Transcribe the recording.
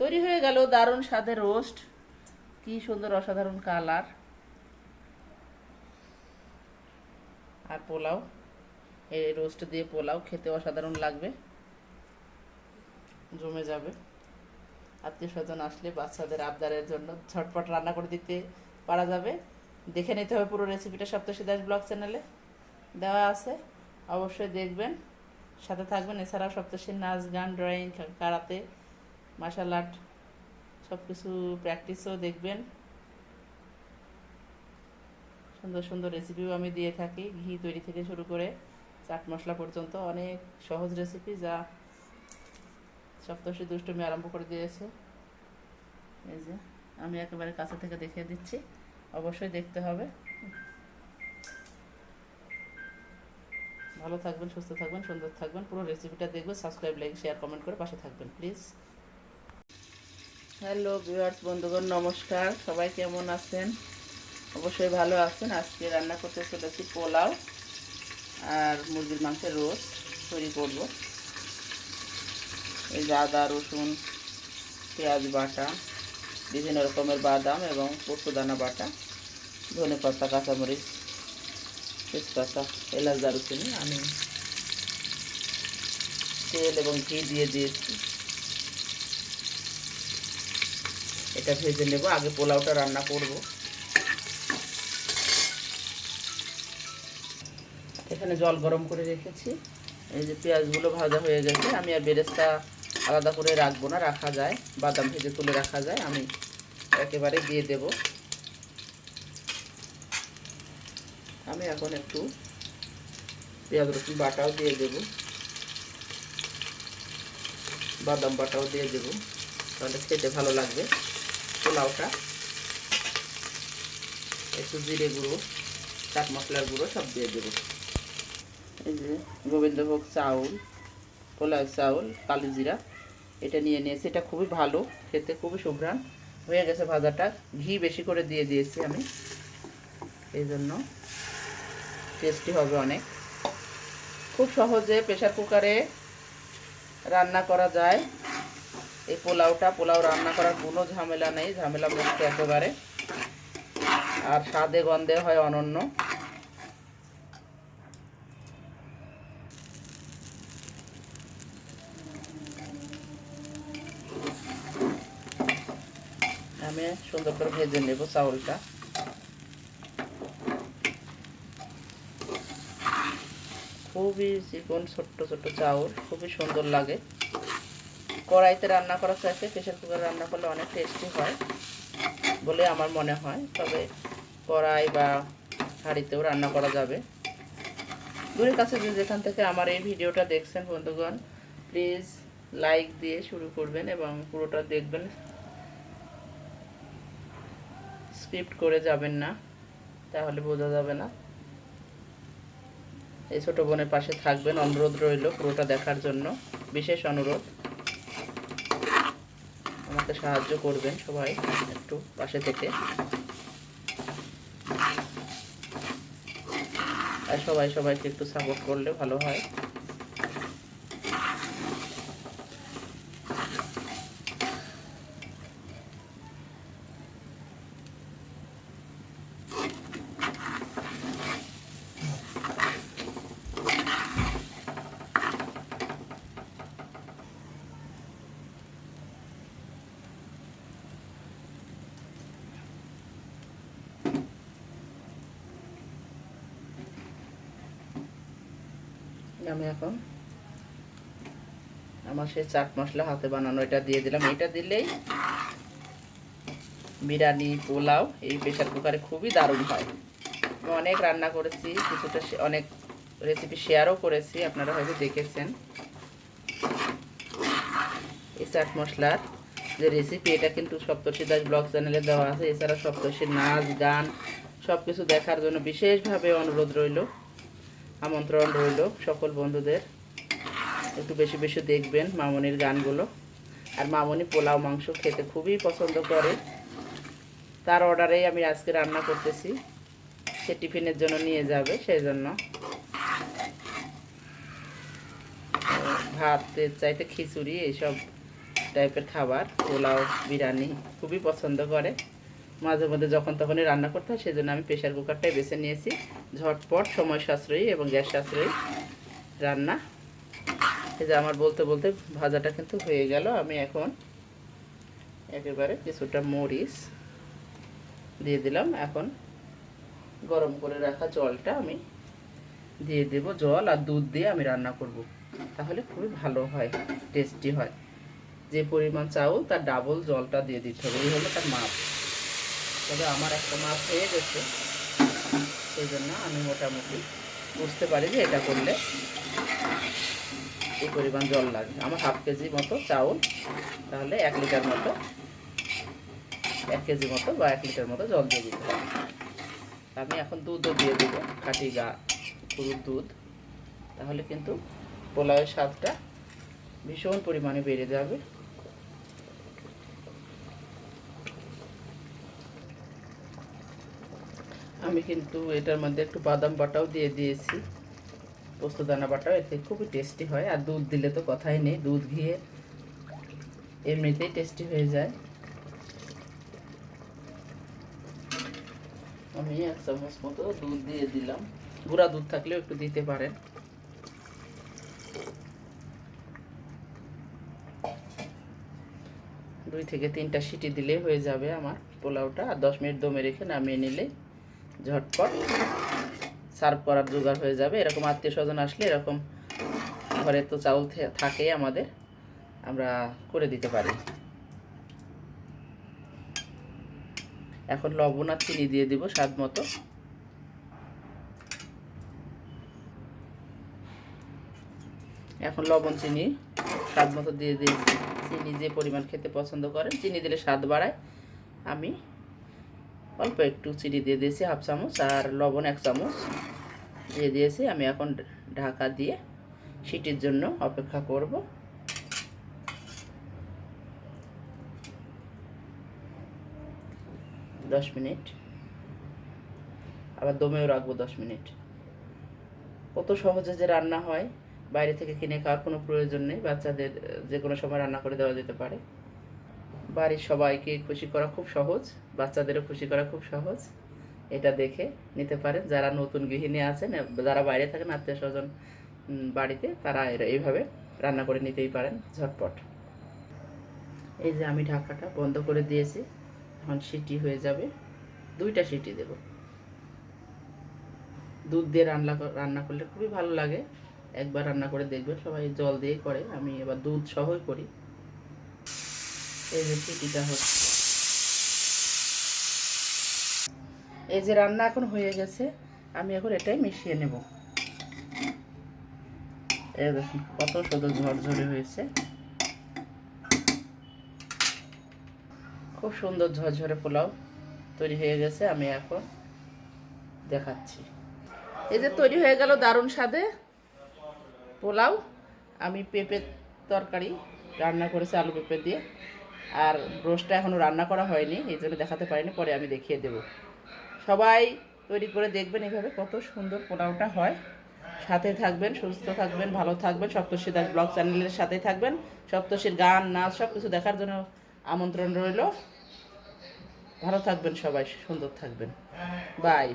তৈরি হয়ে গেল দারুণ স্বাদের রোস্ট। কি সুন্দর অসাধারণ কালার। আর পোলাও, এই রোস্ট দিয়ে পোলাও খেতে অসাধারণ লাগবে। জমে যাবে। আত্মীয় স্বজন আসলে বাচ্চাদের আবদারের জন্য ঝটপট রান্না করে দিতে পারা যাবে। দেখে নিতে হবে পুরো রেসিপিটা সপ্তর্ষি দাস ব্লগ চ্যানেলে দেওয়া আছে। অবশ্যই দেখবেন। সাথে থাকবেন এছাড়াও সপ্তর্ষির নাচ গান, ড্রয়িং, কারাতে মার্শাল আর্ট সব কিছু প্র্যাকটিসও দেখবেন। সুন্দর সুন্দর রেসিপিও আমি দিয়ে থাকি, ঘি তৈরি থেকে শুরু করে চাট মশলা পর্যন্ত। অনেক সহজ রেসিপি যা সপ্তর্ষি দুষ্টমি আরম্ভ করে দিয়েছে। এই যে, আমি একেবারে কাছে থেকে দেখিয়ে দিচ্ছি। অবশ্যই দেখতে হবে। ভালো থাকবেন, সুস্থ থাকবেন, সুন্দর থাকবেন। পুরো রেসিপিটা দেখবেন সাবস্ক্রাইব লাইক শেয়ার কমেন্ট করে পাশে থাকবেন প্লিজ হ্যালো ভিউয়ার্স, বন্ধুগণ, নমস্কার। সবাই কেমন আছেন? অবশ্যই ভালো আছেন। আজকে রান্না করতে চলেছি পোলাও আর মুরগির মাংসের রোস্ট তৈরি করব। এই যে আদা, রসুন, পেঁয়াজ বাটা, বিভিন্ন রকমের বাদাম এবং দানা বাটা, ধনে পাতা, কাঁচামরিচ, তেজপাতা, এলাচ, দারুচিনি আমি তেল এবং ঘি দিয়ে দিয়েছি। এটা ভেজে নেব, আগে পোলাওটা রান্না করব। এখানে জল গরম করে রেখেছি। এই যে পেঁয়াজগুলো ভাজা হয়ে গেছে, আমি আর বেরেস্তা আলাদা করে রাখব না, রাখা যায়। বাদাম ভেজে তুলে রাখা যায়, আমি একেবারে দিয়ে দেব। আমি এখন একটু পেঁয়াজ রসুন বাটাও দিয়ে দেব। বাদাম বাটাও দিয়ে দেব, তাহলে খেতে ভালো লাগবে। পোলাওটা একটু জিরে গুঁড়ো, চাট মশলার গুঁড়ো সব দিয়ে দেবো। এই যে গোবিন্দভোগ চাউল, পোলাও চাউল কালো জিরা এটা নিয়ে নিয়েছি। এটা খুবই ভালো, খেতে খুবই সুঘ্রাণ। হয়ে গেছে ভাজাটা। ঘি বেশি করে দিয়ে দিয়েছি আমি। এই জন্য টেস্টি হবে অনেক। খুব সহজে প্রেশার কুকারে রান্না করা যায়। এই পোলাওটা, পোলাও রান্না করার কোনো ঝামেলা নেই, ঝামেলা মুক্ত একেবারে। আর স্বাদে গন্ধে হয় অনন্য। আমি সুন্দর করে ভেজে নেব চাউলটা। খুবই চিকন, ছোট্ট ছোট্ট চাউল, খুবই সুন্দর লাগে। কড়াইতে রান্না করার চাইছে প্রেশার কুকারে রান্না করলে অনেক টেস্টি হয় বলে আমার মনে হয়। তবে কড়াই বা হাঁড়িতেও রান্না করা যাবে। দূরের কাছে যে যেখান থেকে আমার এই ভিডিওটা দেখছেন বন্ধুগণ প্লিজ লাইক দিয়ে শুরু করবেন এবং পুরোটা দেখবেন। স্ক্রিপ্ট করে যাবেন না, তাহলে বোঝা যাবে না। এই ছোটো বোনের পাশে থাকবেন, অনুরোধ রইল পুরোটা দেখার জন্য। বিশেষ অনুরোধ। আমাকে সাহায্য করবেন সবাই একটু পাশে থেকে। আর সবাই সবাইকে একটু সাপোর্ট করলে ভালো হয়। আমি এখন আমার সেই চাট মশলা হাতে বানানো, এটা দিয়ে দিলাম। এটা দিলেই বিরিয়ানি, পোলাও এই প্রেশার কুকারে খুবই দারুণ হয়। আমি অনেক রান্না করেছি, কিছুটা অনেক রেসিপি শেয়ারও করেছি, আপনারা হয়তো দেখেছেন। এই চাট মশলার যে রেসিপি এটা কিন্তু সপ্তর্ষি দাস ব্লগ চ্যানেলে দেওয়া আছে। এছাড়া সপ্তর্ষির নাচ, গান সব কিছু দেখার জন্য বিশেষভাবে অনুরোধ রইল। আমন্ত্রণ রইল সকল বন্ধুদের। একটু বেশি বেশি দেখবেন মামনির গানগুলো। আর মামনি পোলাও মাংস খেতে খুবই পছন্দ করে। তার অর্ডারেই আমি আজকে রান্না করতেছি। সে টিফিনের জন্য নিয়ে যাবে সেই জন্য ভাতের চাইতে খিচুড়ি এইসব টাইপের খাবার, পোলাও, বিরিয়ানি খুবই পছন্দ করে। মাঝে মধ্যে যখন তখনই রান্না করতে হয় সেই জন্য আমি প্রেশার কুকারটাই বেছে নিয়েছি। ঝটপট সময় সাশ্রয়ী এবং গ্যাস সাশ্রয়ী রান্না। এই যে আমার বলতে বলতে ভাজাটা কিন্তু হয়ে গেল। আমি এখন একেবারে কিছুটা মরিচ দিয়ে দিলাম। এখন গরম করে রাখা জলটা আমি দিয়ে দেব। জল আর দুধ দিয়ে আমি রান্না করব। তাহলে খুবই ভালো হয় টেস্টি হয়। যে পরিমাণ চাউল, তার ডাবল জলটা দিয়ে দিতে হবে। এই হলো তার মাপ। তবে আমার একটা মাছ হয়ে গেছে। সেই জন্য আমি মোটামুটি বুঝতে পারি যে এটা করলে এই পরিমাণ জল লাগে আমার হাফ কেজি মতো চাউল, তাহলে এক লিটার মতো, এক কেজি মতো বা এক লিটার মতো জল দিয়ে দিতে হবে। আমি এখন দুধও দিয়ে দেবো, খাঁটি গা গরুর দুধ। তাহলে কিন্তু পোলাওয়ের স্বাদটা ভীষণ পরিমাণে বেড়ে যাবে। আমি কিন্তু এটার মধ্যে একটু বাদাম বাটাও দিয়ে দিয়েছি। পোস্তদানা বাটাও, এতে খুবই টেস্টি হয়। আর দুধ দিলে তো কথাই নেই, দুধ ঘিয়ে এমনিতেই টেস্টি হয়ে যায়। আমি এক চামচ মতো দুধ দিয়ে দিলাম। গুঁড়া দুধ থাকলেও একটু দিতে পারেন। দুই থেকে তিনটা সিটি দিলে হয়ে যাবে আমার পোলাওটা। আর দশ মিনিট দমে রেখে নামিয়ে নিলে ঝটপট। সার্ভ করার জোগাড় হয়ে যাবে। এরকম আত্মীয় স্বজন আসলে এরকম ঘরে তো চাউল থে- থাকেই আমাদের। আমরা করে দিতে পারি। এখন লবণ আর চিনি দিয়ে দিব স্বাদ মতো। এখন লবণ, চিনি স্বাদ মতো দিয়ে দিয়েছি। চিনি যে পরিমাণ খেতে পছন্দ করেন, চিনি দিলে স্বাদ বাড়ায়। আমি অল্প একটু চিনি দিয়ে দিয়েছি, হাফ চামচ, আর লবণ এক চামচ দিয়ে দিয়েছি। আমি এখন ঢাকা দিয়ে সিটির জন্য অপেক্ষা করব। দশ মিনিট। আবার দমেও রাখব দশ মিনিট। কত সহজে যে রান্না হয়, বাইরে থেকে কিনে খাওয়ার কোনো প্রয়োজন নেই, বাচ্চাদের যে কোনো সময় রান্না করে দেওয়া যেতে পারে। বাড়ির সবাইকে খুশি করা খুব সহজ, বাচ্চাদেরও খুশি করা খুব সহজ। এটা দেখে নিতে পারেন, যারা নতুন গৃহিণী আছেন, যারা বাইরে থাকেন, আত্মীয় স্বজন বাড়িতে, তারা এইভাবে রান্না করে নিতেই পারেন, ঝটপট। এই যে আমি ঢাকাটা বন্ধ করে দিয়েছি, এখন সিটি হয়ে যাবে। দুইটা সিটি দেব। দুধ দিয়ে রান্না রান্না করলে খুবই ভালো লাগে। একবার রান্না করে দেখবেন, সবাই জল দিয়ে করে। আমি এবার দুধ সহই করি। এই যে সিটিটা হচ্ছে। এই যে রান্না এখন হয়ে গেছে, আমি এখন এটাই মিশিয়ে নেব। এই দেখুন, কত শুধু ঝরঝরে হয়েছে। খুব সুন্দর ঝরঝরে পোলাও তৈরি হয়ে গেছে, আমি এখন দেখাচ্ছি। এই যে তৈরি হয়ে গেল দারুণ স্বাদে পোলাও। আমি পেঁপের তরকারি রান্না করেছি, আলু পেঁপে দিয়ে। আর রোস্টটা এখনও রান্না করা হয়নি, এই জন্য দেখাতে পারিনি, পরে আমি দেখিয়ে দেব। সবাই তৈরি করে দেখবেন এইভাবে কত সুন্দর পোলাওটা হয়। সাথে থাকবেন, সুস্থ থাকবেন, ভালো থাকবেন, সপ্তর্ষি দাস ব্লগ চ্যানেলের সাথে থাকবেন। সপ্তর্ষির গান, নাচ সব কিছু দেখার জন্য আমন্ত্রণ রইল। ভালো থাকবেন সবাই, সুন্দর থাকবেন। বাই।